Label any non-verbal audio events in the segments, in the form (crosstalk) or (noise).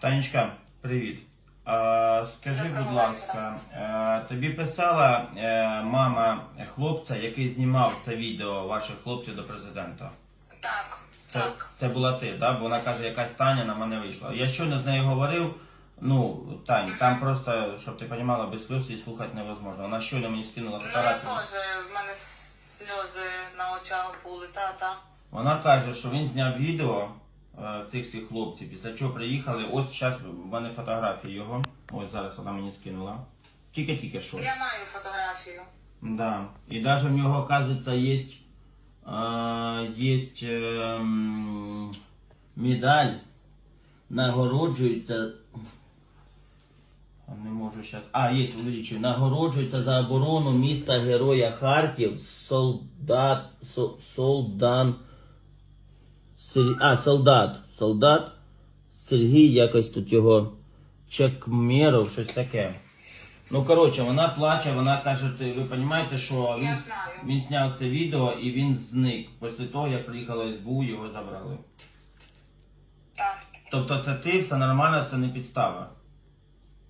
Танечка, привіт. А, скажи, Доброго будь ласка, е, тобі писала е, мама хлопця, який знімав це відео ваших хлопців до президента? Так, Це, так. це була ти, так? Бо вона каже, якась Таня на мене вийшла. Я щойно з нею говорив. Ну, Тань, там просто, щоб ти розуміла, без сльоз і слухати невозможно. Вона щойно мені скинула Ну я фотографію. теж, в мене сльози на очах були, та-та. Вона каже, що він зняв відео цих всіх хлопців, після чого приїхали. Ось зараз в мене фотографії його. Ось зараз вона мені скинула. Тільки-тільки що. Я маю фотографію. Да. І даже в нього, оказывается, есть, э, есть эм, медаль, нагороджується. Не можу зараз. А, є, увеличую. Нагороджується за оборону міста Героя Харків солдат, со, солдан, Сер- а, солдат, солдат Сергій, якось тут його Чекмеров, щось таке. Ну, коротше, вона плаче, вона каже, ти, ви розумієте, що він, він зняв це відео і він зник. Після того, як приїхало СБУ, його забрали. Так. Тобто це ти, все нормально, це не підстава.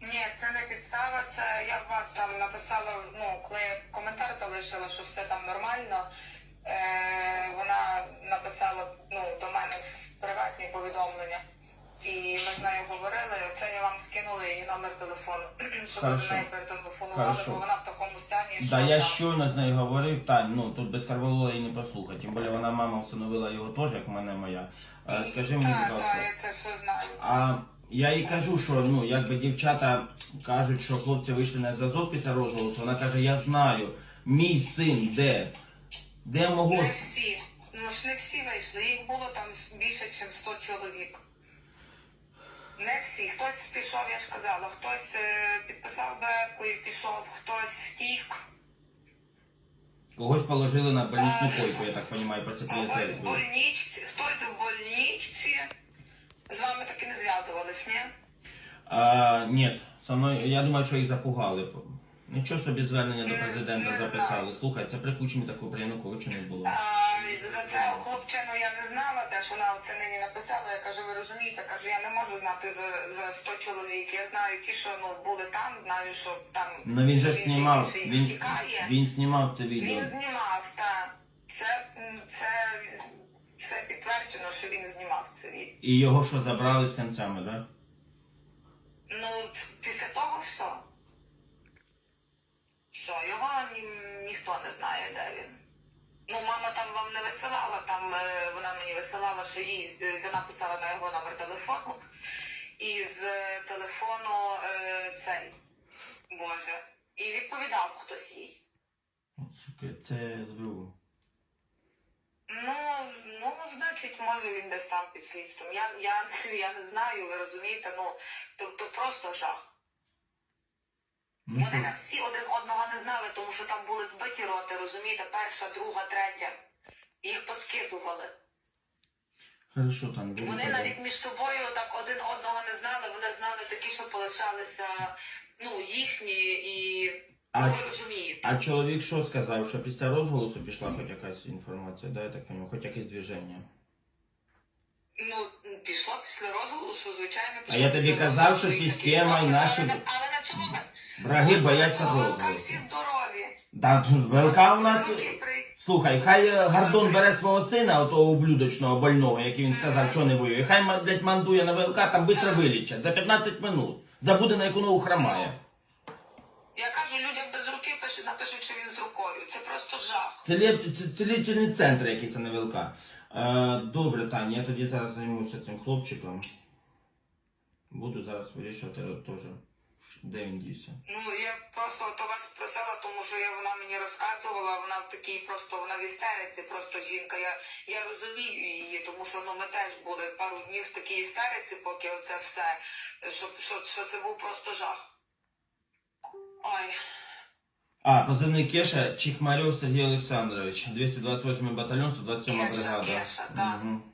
Ні, це не підстава, це я в вас там написала, ну, коли коментар залишила, що все там нормально. Е, з говорили, це я вам скинула її номер телефону, (clears throat) щоб ви Хорошо. до неї перетелефонували, Хорошо. бо вона в такому стані, що Да, я там- щойно з нею говорив, Тань, ну тут без карвалола і не послухай. Тим більше вона мама встановила його теж, як мене моя. Е, Скажи мені, Так, будь так, ласка. я це все знаю. А я їй кажу, що ну якби дівчата кажуть, що хлопці вийшли на зв'язок після розголосу. Вона каже, я знаю, мій син де? Де мого Не всі. Ну ж не всі вийшли. Їх було там більше, ніж 100 чоловік. Не всі. Хтось пішов, я ж казала, хтось е, підписав беку і пішов, хтось втік, когось положили на больничну койку, я так розумію, після когось в больничці, хтось в больничці. З вами так і не зв'язувались, ні? А, ні, со мною, я думаю, що їх запугали. Нічого собі звернення до президента записали. Слухай, це при Кучмі такого при Януковича не було. За це хлопчину я не знала, теж вона це мені написала. Я кажу, ви розумієте, кажу, я не можу знати за, за 100 чоловік. Я знаю ті, що ну були там, знаю, що там Ну він же знімав, він, втікає. він знімав це відео. Він знімав, так. Це, це, це підтверджено, що він знімав це відео. І його що забрали з кінцями, так? Ну, після того все. Все, його ні, ніхто не знає, де він. Ну, мама там вам не висилала, там е, вона мені висилала, що їй е, вона писала на його номер телефону. І з е, телефону е, цей Боже. І відповідав хтось їй. От, сука, Це СБУ. Ну, ну, значить, може він десь там під слідством. Я, я, (laughs) я не знаю, ви розумієте, ну, то, то просто жах. Ну Вони що, всі один одного не знали, тому що там були збиті роти, розумієте, перша, друга, третя. Їх поскидували. хорошо там І було. вони навіть між собою так один одного не знали, вони знали такі, що полишалися, ну, їхні і А ну, ви розумієте. А чоловік що сказав, що після розголосу пішла хоч якась інформація, да, я так розумію, хоч якесь движення. Ну, пішло після розголосу, звичайно, А пішло я тобі після казав, розголосу, що система і наші Але, але на чому ви? Враги бояться ви всі здорові. Да, ВЛК у нас. Руки при- Слухай, хай е, Гордон бере свого сина, отого ублюдочного больного, який він сказав, що не воює. Хай ма- блядь, мандує на ВЛК, там швидко вилічать. За 15 минут. Забуде на яку ногу хромає. Я кажу, людям без руки пишуть, напишуть, що він з рукою. Це просто жах. Це лі- це- цілительний центр якийсь, а не ВЛК. Е, добре, Таня, я тоді зараз займуся цим хлопчиком. Буду зараз вирішувати теж, де він дівся. Ну я просто у вас просила, тому що я вона мені розказувала. Вона в такій просто вона в істериці, просто жінка. Я, я розумію її, тому що ну ми теж були пару днів в такій істериці, поки оце все, що, що, що це був просто жах. Ой. А, позивний Кеша, Чихмарев Сергій Олександрович, 228 батальйон, 127 Кеша, бригада. Кеша, так. Мгм.